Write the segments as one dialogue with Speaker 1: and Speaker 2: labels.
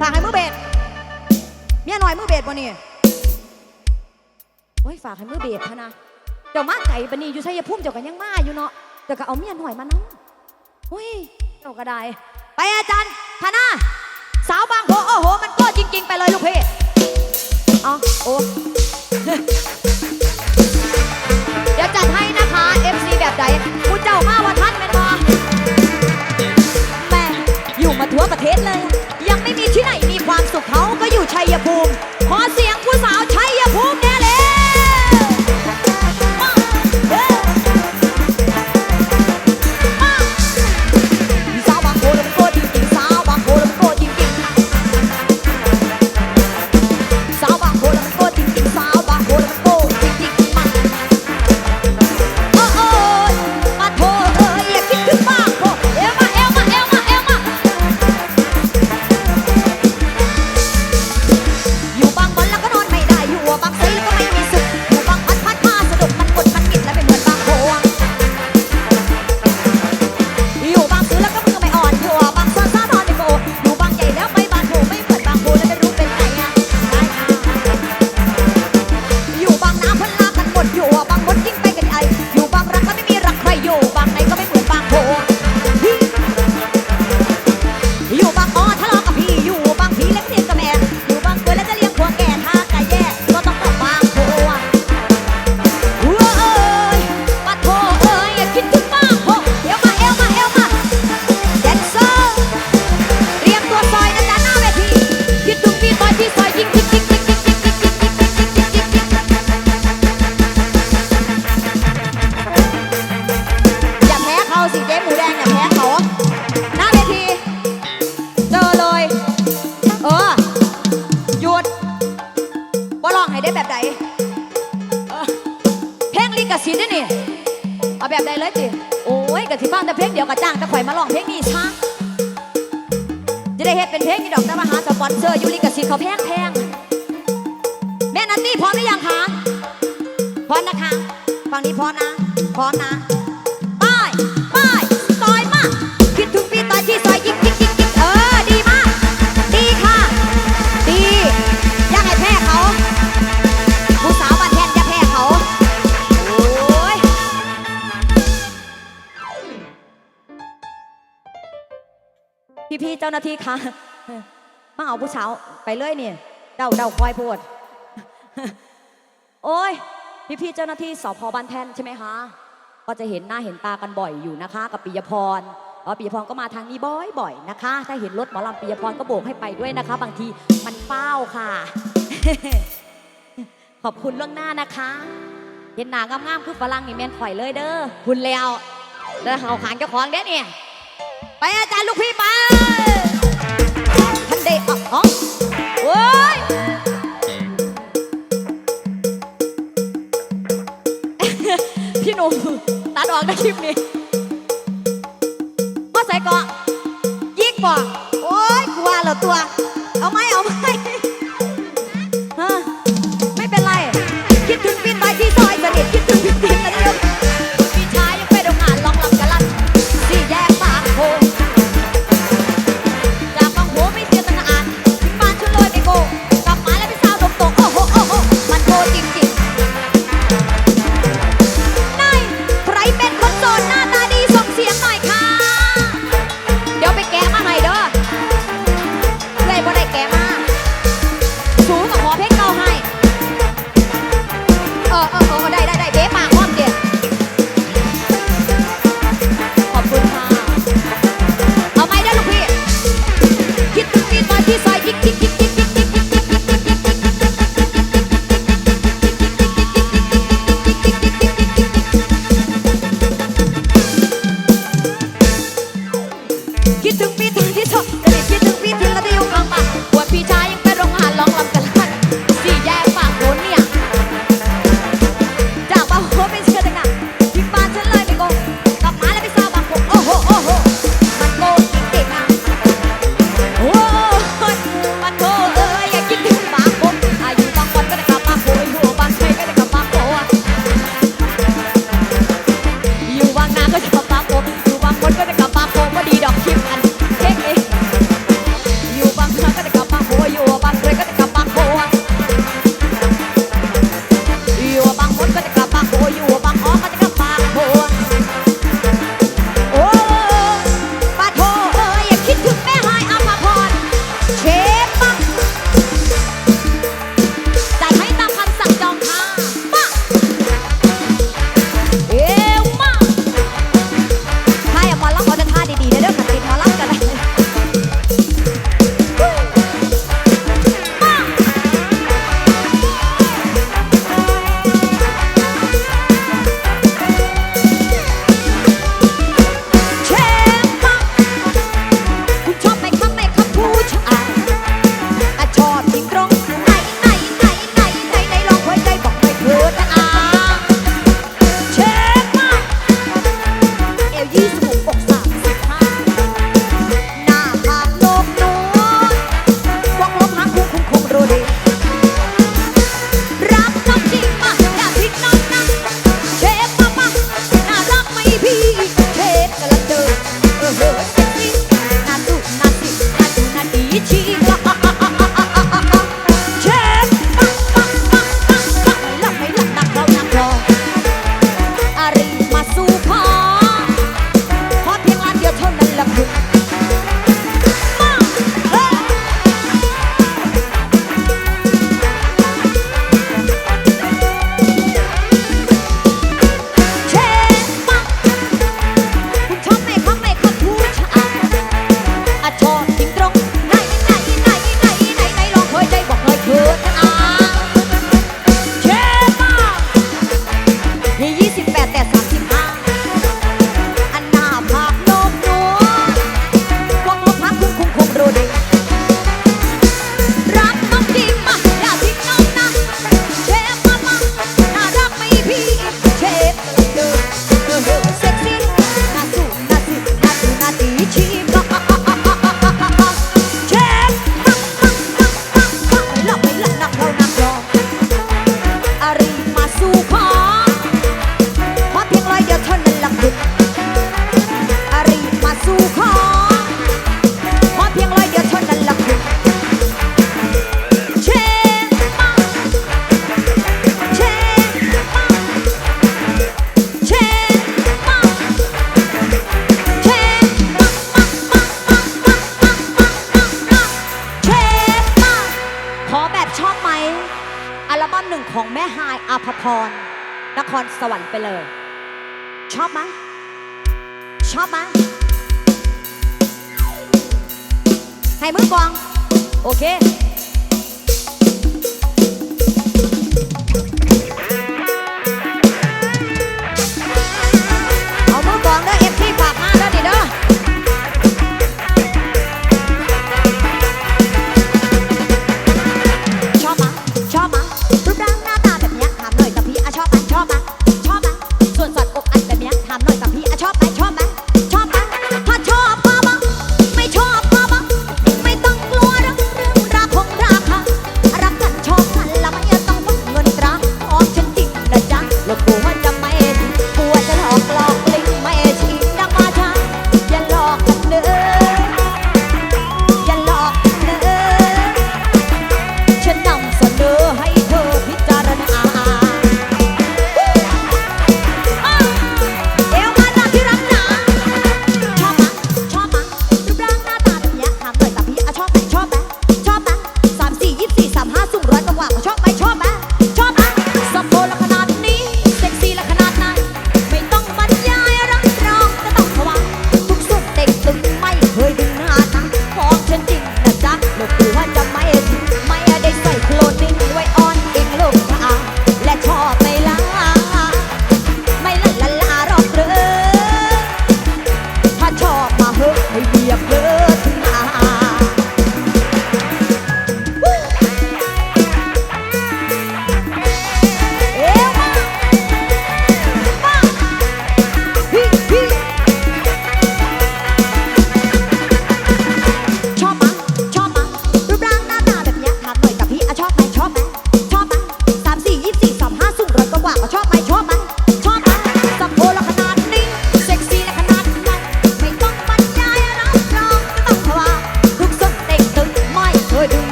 Speaker 1: ฝากให้มือเบสเมียหน่อยมือเบสบ่นี่โอ้ยฝากให้มือเบสพนะเจ้ามาไก่ปนี่อยู่ใชัยพุ่มเจ้ากันยังมาอยู่เนาะเจ้าก็เอาเมียหน่อยมานั่งโอ้ยเจ้าก็ได้ ไปอาจารย์พะนะสาวบางโพโอ้โห มันก็จริง ๆ ไปเลยลูกพี่อ๋อโอ้เดี๋ยวจัดให้นะคะ FC แบบใดกูเจ้ามาว่านเป็นพอแม่อยู่มาทั่วประเทศเลย 也不 พี่ๆเจ้าหน้าที่คะมาเอาผู้สาวไปเลยนี่เดาเดาคอยปวดโอ้ยพี่ๆเจ้าหน้าที่สพบ้านแทนใช่ไหมคะก็จะเห็นหน้าเห็นตากันบ่อยอยู่นะคะ กับปิยพรอ๋อปิยพรก็มาทางนี้บ่อยๆนะคะ ถ้าเห็นรถหมอลำปิยพรก็โบกให้ไปด้วยนะคะ บางทีมันเฝ้าค่ะ ขอบคุณล่วงหน้านะคะ เห็นหนางามๆคือฝรั่งนี่แมนข่อยเลยเด้อคุณแล้วแล้วเขาขานเจ้าของเด้เนี่ย ไปอาจารย์ลูกพี่ไปทันเดออ๋อเว้ยพี่หนุ่มตัดออกนะคลิปนี้ ครสวรรค์ไปเลย ชอบไหมชอบไหมให้มือกอง โอเค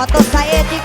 Speaker 1: Moto saia de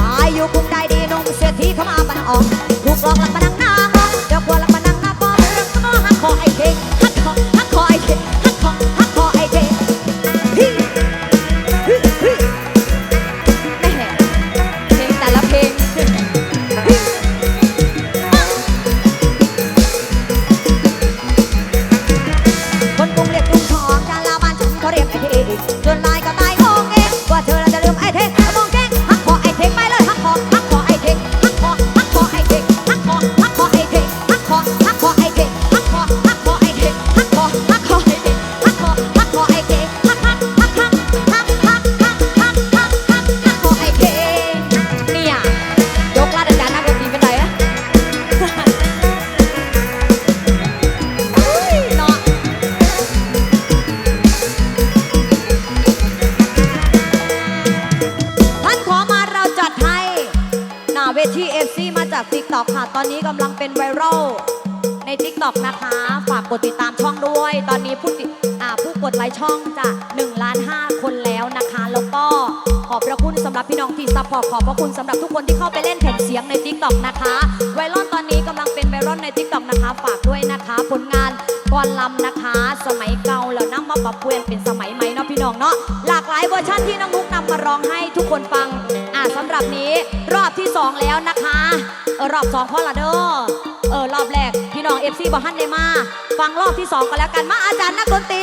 Speaker 1: ตายอยู่กรุง ช่องจะ1ล้าน5คนแล้วนะคะ แล้วก็ขอบพระคุณสำหรับพี่น้องที่ซัพพอร์ตขอบพระคุณสำหรับทุกคนที่เข้าไปเล่นแผ่นเสียงใน t ิ k t o กนะคะไวรอลตอนนี้กำลังเป็นไวรอลใน t ิ k t o กนะคะ ฝากด้วยนะคะ ผลงานก่อนลำนะคะ สมัยเก่าแล้วนำมาปรับเปลี่ยนเป็นสมัยใหม่เนาะพี่น้องเนาะหลากหลายเวอร์ชันที่น้องนุ๊กนำมาร้องให้ทุกคนฟังอ่าสำหรับนี้รอบที่ 2 แล้วนะคะเออรอบ2พอละเด้อเออรอบแรกพี่น้องเอฟซีบอฮันเดมา ฟังรอบที่ 2 ก็แล้วกันมาอาจารย์นักดนตรี